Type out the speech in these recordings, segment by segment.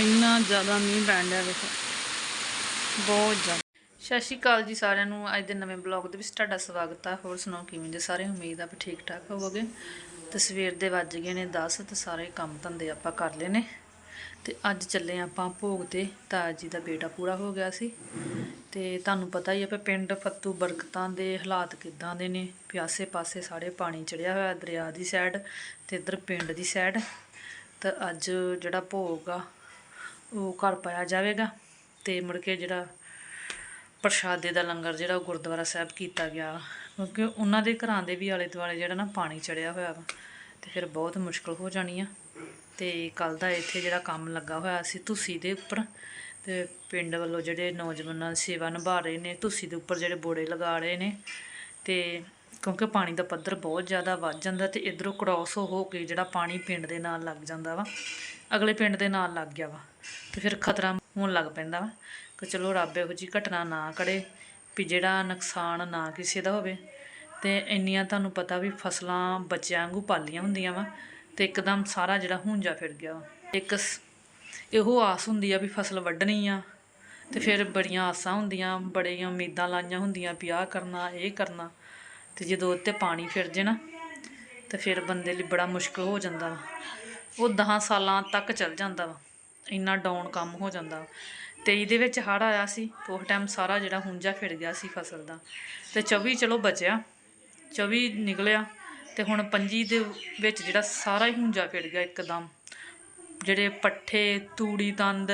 ਇੰਨਾ ਜ਼ਿਆਦਾ ਮੀਂਹ ਪੈਣ ਡਿਆ ਵੇਖੋ। ਬਹੁਤ ਜ਼ਿਆਦਾ। ਸਤਿ ਸ਼੍ਰੀ ਅਕਾਲ ਜੀ ਸਾਰਿਆਂ ਨੂੰ। ਅੱਜ ਦੇ ਨਵੇਂ ਬਲੌਗ ਦੇ ਵਿੱਚ ਤੁਹਾਡਾ ਸਵਾਗਤ ਆ। ਹੋਰ ਸੁਣਾਓ, ਕਿਵੇਂ ਦੇ ਸਾਰੇ? ਉਮੀਦ ਆ ਵੀ ਠੀਕ ਠਾਕ ਹੋਵੋਗੇ। ਤੇ ਸਵੇਰ ਦੇ ਵੱਜ ਗਏ ਨੇ 10 ਤੇ ਸਾਰੇ ਕੰਮ ਧੰਦੇ ਆਪਾਂ ਕਰ ਲਏ ਨੇ। ਤੇ ਅੱਜ ਚੱਲੇ ਆਪਾਂ ਭੋਗ ਤੇ। ਤਾਜ ਜੀ ਦਾ ਬੇਟਾ ਪੂਰਾ ਹੋ ਗਿਆ ਸੀ। ਤੇ ਤੁਹਾਨੂੰ ਪਤਾ ਹੀ ਆ ਵੀ ਪਿੰਡ ਫੱਤੂ ਬਰਕਤਾਂ ਦੇ ਹਾਲਾਤ ਕਿੱਦਾਂ ਦੇ ਨੇ। ਪਿਆਸੇ ਪਾਸੇ ਸਾਰੇ ਪਾਣੀ ਚੜਿਆ ਹੋਇਆ ਦਰਿਆ ਦੀ ਸਾਈਡ ਤੇ ਇੱਧਰ ਪਿੰਡ ਦੀ ਸਾਈਡ ਤਾਂ ਅੱਜ ਜਿਹੜਾ ਭੋਗ ਆ ਉਹ ਘਰ ਪਾਇਆ ਜਾਵੇਗਾ ਤੇ ਮੁੜ ਕੇ ਜਿਹੜਾ ਪ੍ਰਸ਼ਾਦੇ ਦਾ ਲੰਗਰ ਜਿਹੜਾ ਉਹ ਗੁਰਦੁਆਰਾ ਸਾਹਿਬ ਕੀਤਾ ਗਿਆ ਕਿਉਂਕਿ ਉਹਨਾਂ ਦੇ ਘਰਾਂ ਦੇ ਵੀ ਆਲੇ ਦੁਆਲੇ ਜਿਹੜਾ ਨਾ ਪਾਣੀ ਚੜਿਆ ਹੋਇਆ ਵਾ ਤੇ ਫਿਰ ਬਹੁਤ ਮੁਸ਼ਕਲ ਹੋ ਜਾਣੀ ਆ। ਤੇ ਕੱਲ ਦਾ ਇੱਥੇ ਜਿਹੜਾ ਕੰਮ ਲੱਗਾ ਹੋਇਆ ਸੀ ਤੁਸੀਂ ਦੇ ਉੱਪਰ ਤੇ ਪਿੰਡ ਵੱਲੋਂ ਜਿਹੜੇ ਨੌਜਵਾਨਾਂ ਦੀ ਸੇਵਾ ਨਿਭਾ ਰਹੇ ਨੇ, ਤੁਸੀਂ ਦੇ ਉੱਪਰ ਜਿਹੜੇ ਬੋੜੇ ਲਗਾ ਰਹੇ ਨੇ ਤੇ ਕਿਉਂਕਿ ਪਾਣੀ ਦਾ ਪੱਧਰ ਬਹੁਤ ਜ਼ਿਆਦਾ ਵੱਧ ਜਾਂਦਾ ਤੇ ਇਧਰੋਂ ਕ੍ਰਾਸ ਹੋ ਕੇ ਜਿਹੜਾ ਪਾਣੀ ਪਿੰਡ ਦੇ ਨਾਲ ਲੱਗ ਜਾਂਦਾ ਵਾ, ਅਗਲੇ ਪਿੰਡ ਦੇ ਨਾਲ ਲੱਗ ਗਿਆ ਵਾ, ਤੇ ਫਿਰ ਖਤਰਾ ਹੋਣ ਲੱਗ ਪੈਂਦਾ ਵਾ ਕਿ ਚਲੋ ਰੱਬ ਇਹੋ ਜਿਹੀ ਘਟਨਾ ਨਾ ਕਰੇ ਵੀ ਜਿਹੜਾ ਨੁਕਸਾਨ ਨਾ ਕਿਸੇ ਦਾ ਹੋਵੇ, ਤੇ ਇੰਨੀਆਂ ਤੁਹਾਨੂੰ ਪਤਾ ਵੀ ਫਸਲਾਂ ਬੱਚਿਆਂ ਵਾਂਗੂ ਪਾਲੀਆਂ ਹੁੰਦੀਆਂ ਵਾ, ਤੇ ਇੱਕਦਮ ਸਾਰਾ ਜਿਹੜਾ ਹੁੰਜਾ ਫਿਰ ਗਿਆ ਵਾ। ਇੱਕ ਇਹੋ ਆਸ ਹੁੰਦੀ ਆ ਵੀ ਫਸਲ ਵੱਢਣੀ ਆ, ਤੇ ਫਿਰ ਬੜੀਆਂ ਆਸਾਂ ਹੁੰਦੀਆਂ, ਬੜੀਆਂ ਉਮੀਦਾਂ ਲਾਈਆਂ ਹੁੰਦੀਆਂ ਵੀ ਆਹ ਕਰਨਾ, ਇਹ ਕਰਨਾ ਤੇ ਜਦੋਂ ਉੱਤੇ ਪਾਣੀ ਫਿਰ ਜੇ ਨਾ, ਤੇ ਫਿਰ ਬੰਦੇ ਲਈ ਬੜਾ ਮੁਸ਼ਕਲ ਹੋ ਜਾਂਦਾ ਵਾ। ਉਹ 10 ਸਾਲਾਂ ਤੱਕ ਚੱਲ ਜਾਂਦਾ ਵਾ। ਇੰਨਾ ਡਾਊਨ ਕੰਮ ਹੋ ਜਾਂਦਾ ਵਾ। ਤੇ ਇਹਦੇ ਵਿੱਚ ਹੜ੍ਹ ਆਇਆ ਸੀ ਉਸ ਟਾਈਮ ਸਾਰਾ ਜਿਹੜਾ ਹੁੰਜਾ ਫਿਰ ਗਿਆ ਸੀ ਫਸਲ ਦਾ। ਤੇ 24 ਚਲੋ ਬਚਿਆ 24 ਨਿਕਲਿਆ, ਤੇ ਹੁਣ 25 ਦੇ ਵਿੱਚ ਜਿਹੜਾ ਸਾਰਾ ਹੀ ਹੁੰਜਾ ਫਿਰ ਗਿਆ ਇੱਕਦਮ। ਜਿਹੜੇ ਪੱਠੇ, ਤੂੜੀ, ਤੰਦ,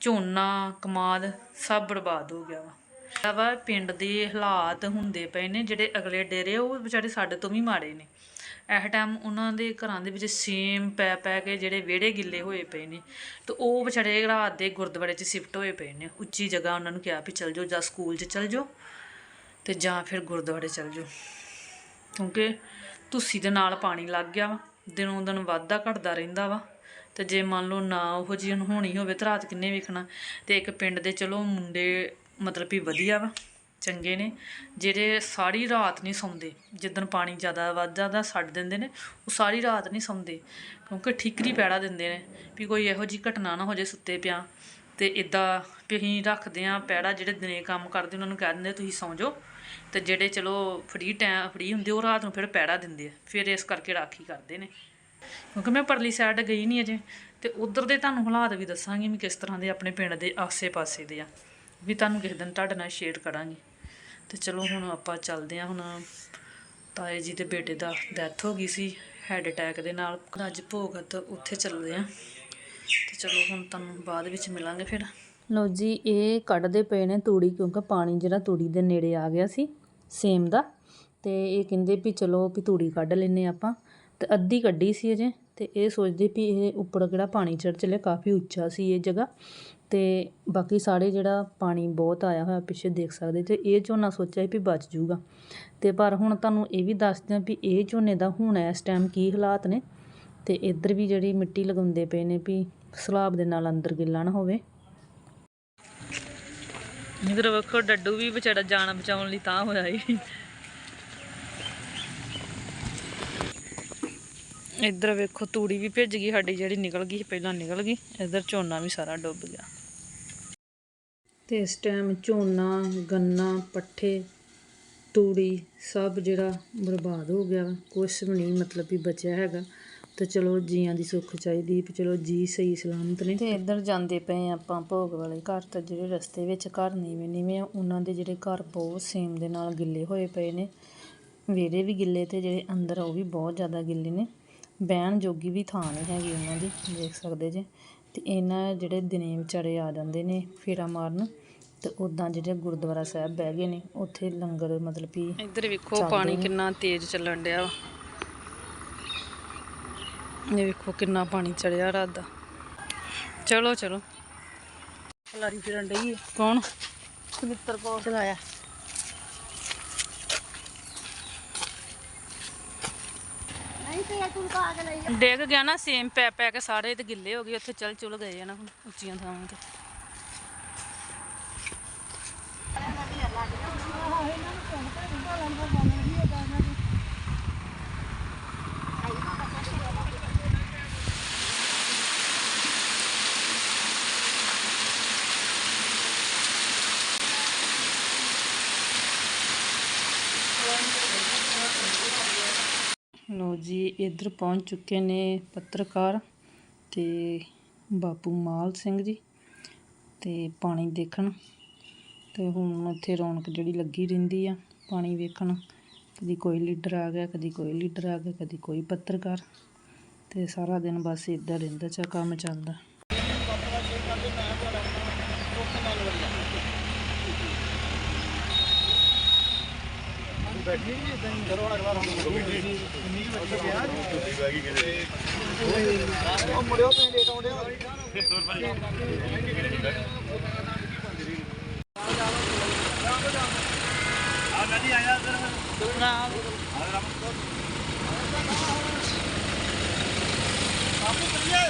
ਝੋਨਾ, ਕਮਾਦ ਸਭ ਬਰਬਾਦ ਹੋ ਗਿਆ ਵਾ। ਵਾ, ਪਿੰਡ ਦੇ ਹਾਲਾਤ ਹੁੰਦੇ ਪਏ ਨੇ, ਜਿਹੜੇ ਅਗਲੇ ਡੇਰੇ ਉਹ ਵਿਚਾਰੇ ਸਾਡੇ ਤੋਂ ਵੀ ਮਾੜੇ ਨੇ। ਇਹ ਟਾਈਮ ਉਹਨਾਂ ਦੇ ਘਰਾਂ ਦੇ ਵਿੱਚ ਸੇਮ ਪੈ ਪੈ ਕੇ ਜਿਹੜੇ ਵਿਹੜੇ ਗਿੱਲੇ ਹੋਏ ਪਏ ਨੇ, ਤੇ ਉਹ ਵਿਚਾਰੇ ਰਾਤ ਦੇ ਗੁਰਦੁਆਰੇ 'ਚ ਸ਼ਿਫਟ ਹੋਏ ਪਏ ਨੇ। ਉੱਚੀ ਜਗ੍ਹਾ ਉਹਨਾਂ ਨੂੰ ਕਿਹਾ ਵੀ ਚਲ ਜਾਓ, ਜਾਂ ਸਕੂਲ 'ਚ ਚਲ ਜਾਓ, ਤੇ ਜਾਂ ਫਿਰ ਗੁਰਦੁਆਰੇ ਚਲ ਜਾਓ। ਕਿਉਂਕਿ ਤੁਸੀਂ ਦੇ ਨਾਲ ਪਾਣੀ ਲੱਗ ਗਿਆ ਵਾ, ਦਿਨੋਂ ਦਿਨ ਵਾਧਾ ਘਟਦਾ ਰਹਿੰਦਾ ਵਾ, ਤੇ ਜੇ ਮੰਨ ਲਓ ਨਾ ਉਹ ਜਿਹੀ ਹੋਣੀ ਹੋਵੇ, ਤਾਂ ਰਾਤ ਕਿੰਨੇ ਵੇਖਣਾ। ਤੇ ਇੱਕ ਪਿੰਡ ਦੇ, ਚਲੋ ਮੁੰਡੇ ਮਤਲਬ ਵੀ ਵਧੀਆ ਵਾ, ਚੰਗੇ ਨੇ। ਜਿਹੜੇ ਸਾਰੀ ਰਾਤ ਨਹੀਂ ਸੌਂਦੇ, ਜਿੱਦਣ ਪਾਣੀ ਜ਼ਿਆਦਾ ਵੱਧ ਜਾਂਦਾ ਛੱਡ ਦਿੰਦੇ ਨੇ, ਉਹ ਸਾਰੀ ਰਾਤ ਨਹੀਂ ਸੌਂਦੇ, ਕਿਉਂਕਿ ਠੀਕਰੀ ਪੈੜਾ ਦਿੰਦੇ ਨੇ, ਵੀ ਕੋਈ ਇਹੋ ਜਿਹੀ ਘਟਨਾ ਨਾ ਹੋ ਜੇ ਸੁੱਤੇ ਪਿਆ। ਤੇ ਇਦਾਂ ਵੀ ਅਸੀਂ ਰੱਖਦੇ ਆ ਪੈੜਾ, ਜਿਹੜੇ ਦਿਨੇ ਕੰਮ ਕਰਦੇ, ਉਹਨਾਂ ਨੂੰ ਕਹਿ ਦਿੰਦੇ, ਤੁਸੀਂ ਸੌਂ ਜਾਓ। ਤੇ ਜਿਹੜੇ ਚਲੋ ਫਰੀ ਟਾਈਮ ਫਰੀ ਹੁੰਦੇ, ਉਹ ਰਾਤ ਨੂੰ ਫਿਰ ਪੈੜਾ ਦਿੰਦੇ ਆ। ਫਿਰ ਇਸ ਕਰਕੇ ਰਾਖੀ ਕਰਦੇ ਨੇ। ਕਿਉਂਕਿ ਮੈਂ ਪਰਲੀ ਸਾਈਡ ਗਈ ਨਹੀਂ ਅਜੇ, ਤੇ ਉਧਰ ਦੇ ਤੁਹਾਨੂੰ ਹਾਲਾਤ ਵੀ ਦੱਸਾਂਗੀ ਵੀ ਕਿਸ ਤਰ੍ਹਾਂ ਦੇ ਆਪਣੇ ਪਿੰਡ ਦੇ ਆਸੇ-ਪਾਸੇ ਦੇ ਆ। ਵੀ ਤੁਹਾਨੂੰ ਕਿਸੇ ਦਿਨ ਤੁਹਾਡੇ ਨਾਲ ਸ਼ੇਅਰ ਕਰਾਂਗੇ। ਤੇ ਚਲੋ ਹੁਣ ਆਪਾਂ ਚੱਲਦੇ ਆ ਹੁਣ ਤਾਏ ਜੀ ਦੇ ਬੇਟੇ ਦਾ ਡੈਥ ਹੋ ਗਈ ਸੀ ਹੈਡ ਅਟੈਕ ਦੇ ਨਾਲ। ਅੱਜ ਭੋਗਤ ਉੱਥੇ ਚੱਲਦੇ ਆ ਤੇ ਚਲੋ ਹੁਣ ਤੁਹਾਨੂੰ ਬਾਅਦ ਵਿੱਚ ਮਿਲਾਂਗੇ ਫਿਰ। ਲਓ ਜੀ, ਇਹ ਕੱਢਦੇ ਪਏ ਨੇ ਤੂੜੀ, ਕਿਉਂਕਿ ਪਾਣੀ ਜਿਹੜਾ ਤੂੜੀ ਦੇ ਨੇੜੇ ਆ ਗਿਆ ਸੀ ਸੇਮ ਦਾ। ਤੇ ਇਹ ਕਹਿੰਦੇ ਵੀ ਚਲੋ ਵੀ ਤੂੜੀ ਕੱਢ ਲੈਨੇ ਆਪਾਂ। ਤੇ ਅੱਧੀ ਕੱਢੀ ਸੀ ਅਜੇ, ਤੇ ਇਹ ਸੋਚਦੇ ਵੀ ਇਹ ਉੱਪਰ ਕਿਹੜਾ ਪਾਣੀ ਚੜ ਚੱਲਿਆ, ਕਾਫੀ ਉੱਚਾ ਸੀ ਇਹ ਜਗ੍ਹਾ। ਅਤੇ ਬਾਕੀ ਸਾਰੇ ਜਿਹੜਾ ਪਾਣੀ ਬਹੁਤ ਆਇਆ ਹੋਇਆ ਪਿੱਛੇ ਦੇਖ ਸਕਦੇ ਅਤੇ ਇਹ ਝੋਨਾ ਸੋਚਿਆ ਵੀ ਬਚ ਜੂਗਾ ਅਤੇ ਪਰ ਹੁਣ ਤੁਹਾਨੂੰ ਇਹ ਵੀ ਦੱਸਦੇ ਆ ਵੀ ਇਹ ਝੋਨੇ ਦਾ ਹੁਣ ਇਸ ਟਾਈਮ ਕੀ ਹਾਲਾਤ ਨੇ ਅਤੇ ਇੱਧਰ ਵੀ ਜਿਹੜੀ ਮਿੱਟੀ ਲਗਾਉਂਦੇ ਪਏ ਨੇ ਵੀ ਸਲਾਬ ਦੇ ਨਾਲ ਅੰਦਰ ਗਿੱਲਾ ਨਾ ਹੋਵੇ। ਇਧਰ ਵੇਖੋ, ਡੱਡੂ ਵੀ ਵਿਚਾਰਾ ਜਾਨ ਬਚਾਉਣ ਲਈ ਤਾਂ ਹੋਇਆ ਹੀ ਇੱਧਰ ਵੇਖੋ, ਤੂੜੀ ਵੀ ਭਿੱਜ ਗਈ, ਸਾਡੀ ਜਿਹੜੀ ਨਿਕਲ ਗਈ ਸੀ, ਪਹਿਲਾਂ ਨਿਕਲ ਗਈ, ਇੱਧਰ ਝੋਨਾ ਵੀ ਸਾਰਾ ਡੁੱਬ ਗਿਆ। ਤੇ ਇਸ ਟਾਈਮ ਝੋਨਾ, ਗੰਨਾ, ਪੱਠੇ, ਤੂੜੀ ਸਭ ਜਿਹੜਾ ਬਰਬਾਦ ਹੋ ਗਿਆ ਕੁਛ ਵੀ ਨਹੀਂ, ਮਤਲਬ ਵੀ ਬਚਿਆ ਹੈਗਾ। ਤੇ ਚਲੋ ਜੀਆਂ ਦੀ ਸੁੱਖ ਚਾਹੀਦੀ, ਵੀ ਚਲੋ ਜੀ ਸਹੀ, ਸਲਾਮਤ ਨੇ। ਤੇ ਇੱਧਰ ਜਾਂਦੇ ਪਏ ਆਪਾਂ ਭੋਗ ਵਾਲੇ ਘਰ ਤੇ ਜਿਹੜੇ ਰਸਤੇ ਵਿੱਚ ਘਰ ਨੀਵੇਂ ਨੀਵੇਂ ਆ, ਉਹਨਾਂ ਦੇ ਜਿਹੜੇ ਘਰ ਬਹੁਤ ਸੇਮ ਦੇ ਨਾਲ ਗਿੱਲੇ ਹੋਏ ਪਏ ਨੇ। ਵਿਹੜੇ ਵੀ ਗਿੱਲੇ ਤੇ ਜਿਹੜੇ ਅੰਦਰ ਉਹ ਵੀ ਬਹੁਤ ਜ਼ਿਆਦਾ ਗਿੱਲੇ ਨੇ। ਬਹਿਣ ਜੋਗੀ ਵੀ ਥਾਂ ਨਹੀਂ ਹੈਗੀ ਉਹਨਾਂ ਦੀ, ਦੇਖ ਸਕਦੇ ਜੇ। ਤੇ ਇਹਨਾਂ ਜਿਹੜੇ ਦਿਨੇ ਵਿਚਾਰੇ ਆ ਜਾਂਦੇ ਨੇ ਫੇਰਾ ਮਾਰਨ ਤੇ ਉਦਾਂ ਜਿਹੜੇ ਗੁਰਦੁਆਰਾ ਸਾਹਿਬ ਬਹਿ ਗਏ ਨੇ ਉੱਥੇ ਲੰਗਰ ਮਤਲਬ ਵੀ ਇੱਧਰ ਵੇਖੋ ਪਾਣੀ ਕਿੰਨਾ ਤੇਜ਼ ਚੱਲਣ ਡਿਆ ਇਹ ਵੇਖੋ ਕਿੰਨਾ ਪਾਣੀ ਚੜਿਆ ਰਾਤ ਦਾ। ਚਲੋ ਚਲੋ। ਲਾਰੀ ਫਿਰਨ ਡਈ ਕੌਣ? ਸੁਮਿੱਤਰ ਕੋਲ ਚਲਾਇਆ। ਨਹੀਂ ਤੇ ਤੂੰ ਪਾ ਕੇ ਲਈ ਡਿੱਗ ਗਿਆ ਨਾ ਸੇਮ ਪੈ ਪੈ ਕੇ ਸਾਰੇ ਤੇ ਗਿੱਲੇ ਹੋ ਗਏ ਉੱਥੇ ਚੱਲ ਚੁਲ ਗਏ ਨਾ ਹੁਣ ਉੱਚੀਆਂ ਥਾਵਾਂ ਤੇ। ਲੋ ਜੀ, ਇੱਧਰ ਪਹੁੰਚ ਚੁੱਕੇ ਨੇ ਪੱਤਰਕਾਰ ਤੇ ਬਾਪੂ ਮਾਲ ਸਿੰਘ ਜੀ ਤੇ ਪਾਣੀ ਦੇਖਣ। ਤੇ ਹੁਣ ਉੱਥੇ ਰੌਣਕ ਜਿਹੜੀ ਲੱਗੀ ਰਹਿੰਦੀ ਆ ਪਾਣੀ ਵੇਖਣ। ਕਦੀ ਕੋਈ ਲੀਡਰ ਆ ਗਿਆ, ਕਦੀ ਕੋਈ ਲੀਡਰ ਆ ਗਿਆ, ਕਦੀ ਕੋਈ ਪੱਤਰਕਾਰ। ਤੇ ਸਾਰਾ ਦਿਨ ਬਸ ਇੱਧਰ ਰਹਿੰਦਾ ਚਾ ਕੰਮ ਚੱਲਦਾ। ਬੈਠੀ ਜੀ ਤਾਂ ਕਰੋ ਅਗਲਾ ਰੌਂਡ ਇੰਨੀ ਕਿ ਬੱਚੇ ਗਿਆ ਤੁਸੀਂ ਬੈ ਗਈ ਕਿਤੇ ਉਹ ਮੁੜਿਓ ਤੁਸੀਂ ਲੇਟ ਆਉਂਦੇ ਹੋ તું ના આવે. બાપુ કરીએ